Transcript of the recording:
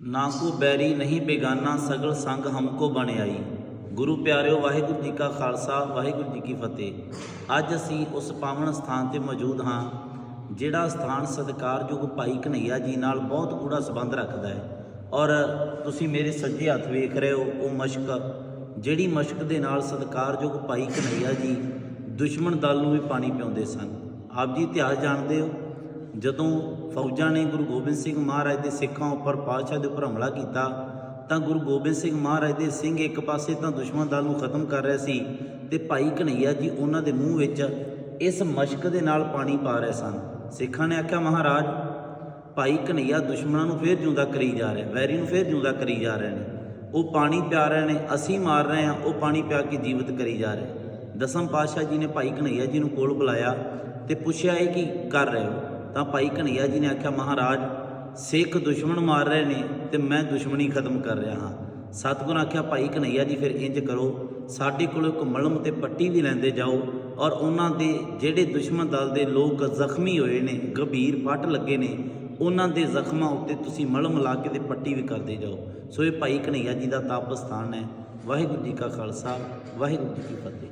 ਨਾ ਕੋ ਬੈਰੀ ਨਹੀਂ ਬੇਗਾਨਾ ਸਗਲ ਸੰਗ ਹਮਕੋ ਬਣ ਆਈ। ਗੁਰੂ ਪਿਆਰਿਓ, ਵਾਹਿਗੁਰੂ ਜੀ ਕਾ ਖਾਲਸਾ, ਵਾਹਿਗੁਰੂ ਜੀ ਕੀ ਫਤਿਹ। ਅੱਜ ਅਸੀਂ ਉਸ ਪਾਵਨ ਸਥਾਨ ਤੇ ਮੌਜੂਦ ਹਾਂ, ਜਿਹੜਾ ਸਥਾਨ ਸਤਿਕਾਰਯੋਗ ਭਾਈ ਕਨਈਆ ਜੀ ਨਾਲ ਬਹੁਤ ਗੂੜਾ ਸੰਬੰਧ ਰੱਖਦਾ ਹੈ। ਔਰ ਤੁਸੀਂ ਮੇਰੇ ਸੱਜੇ ਹੱਥ ਵੇਖ ਰਹੇ ਹੋ, ਉਹ ਮਸ਼ਕ, ਜਿਹੜੀ ਮਸ਼ਕ ਦੇ ਨਾਲ ਸਤਿਕਾਰਯੋਗ ਭਾਈ ਕਨਈਆ ਜੀ ਦੁਸ਼ਮਣ ਦਲ ਨੂੰ ਵੀ ਪਾਣੀ ਪਿਆਉਂਦੇ ਸਨ। ਆਪ ਜੀ ਇਤਿਹਾਸ ਜਾਣਦੇ ਹੋ? ਜਦੋਂ ਫੌਜਾਂ ਨੇ ਗੁਰੂ ਗੋਬਿੰਦ ਸਿੰਘ ਮਹਾਰਾਜ ਦੇ ਸਿੱਖਾਂ ਉੱਪਰ ਪਾਤਸ਼ਾਹ ਦੇ ਉੱਪਰ ਹਮਲਾ ਕੀਤਾ, ਤਾਂ ਗੁਰੂ ਗੋਬਿੰਦ ਸਿੰਘ ਮਹਾਰਾਜ ਦੇ ਸਿੰਘ ਇੱਕ ਪਾਸੇ ਤਾਂ ਦੁਸ਼ਮਣ ਦਲ ਨੂੰ ਖਤਮ ਕਰ ਰਹੇ ਸੀ ਤੇ ਭਾਈ ਕਨਈਆ ਜੀ ਉਹਨਾਂ ਦੇ ਮੂੰਹ ਵਿੱਚ ਇਸ ਮਸ਼ਕ ਦੇ ਨਾਲ ਪਾਣੀ ਪਾ ਰਹੇ ਸਨ। ਸਿੱਖਾਂ ਨੇ ਆਖਿਆ, ਮਹਾਰਾਜ, ਭਾਈ ਕਨਈਆ ਦੁਸ਼ਮਣਾਂ ਨੂੰ ਫੇਰ ਜਿਉਂਦਾ ਕਰੀ ਜਾ ਰਿਹਾ, ਵੈਰੀ ਨੂੰ ਫੇਰ ਜਿਉਂਦਾ ਕਰੀ ਜਾ ਰਹੇ ਨੇ। ਉਹ ਪਾਣੀ ਪਿਆ ਰਹੇ ਨੇ, ਅਸੀਂ ਮਾਰ ਰਹੇ ਹਾਂ, ਉਹ ਪਾਣੀ ਪਿਆ ਕੇ ਜੀਵਤ ਕਰੀ ਜਾ ਰਹੇ ਦਸਮ ਪਾਤਸ਼ਾਹ ਜੀ ਨੇ ਭਾਈ ਕਨਈਆ ਜੀ ਨੂੰ ਕੋਲ ਬੁਲਾਇਆ ਤੇ ਪੁੱਛਿਆ, ਇਹ ਕੀ ਕਰ ਰਹੇ ਹੋ? ਤਾਂ ਭਾਈ ਕਨਈਆ ਜੀ ਨੇ ਆਖਿਆ, ਮਹਾਰਾਜ, ਸਿੱਖ ਦੁਸ਼ਮਣ ਮਾਰ ਰਹੇ ਨੇ ਤੇ ਮੈਂ ਦੁਸ਼ਮਣੀ ਖਤਮ ਕਰ ਰਿਹਾ ਹਾਂ। ਸਤਿਗੁਰ ਆਖਿਆ, ਭਾਈ ਕਨਈਆ ਜੀ, ਫਿਰ ਇੰਜ ਕਰੋ। ਸਾਡੇ ਕੋਲ ਇੱਕ ਮਲਮ ਤੇ ਪੱਟੀ ਵੀ ਲੈਂਦੇ ਜਾਓ ਔਰ ਉਹਨਾਂ ਦੇ ਜਿਹੜੇ ਦੁਸ਼ਮਣ ਦਲ ਦੇ ਲੋਕ ਜ਼ਖਮੀ ਹੋਏ ਨੇ, ਗੰਭੀਰ ਫੱਟ ਲੱਗੇ ਨੇ, ਉਹਨਾਂ ਦੇ ਜ਼ਖਮਾਂ ਉੱਤੇ ਤੁਸੀਂ ਮਲਮ ਲਾ ਕੇ ਤੇ ਪੱਟੀ ਵੀ ਕਰਦੇ ਜਾਓ। ਸੋ ਇਹ ਭਾਈ ਕਨਈਆ ਜੀ ਦਾ ਤਪ ਸਥਾਨ ਹੈ। ਵਾਹਿਗੁਰੂ ਜੀ ਕਾ ਖਾਲਸਾ, ਵਾਹਿਗੁਰੂ ਜੀ ਕੀ ਫਤਿਹ।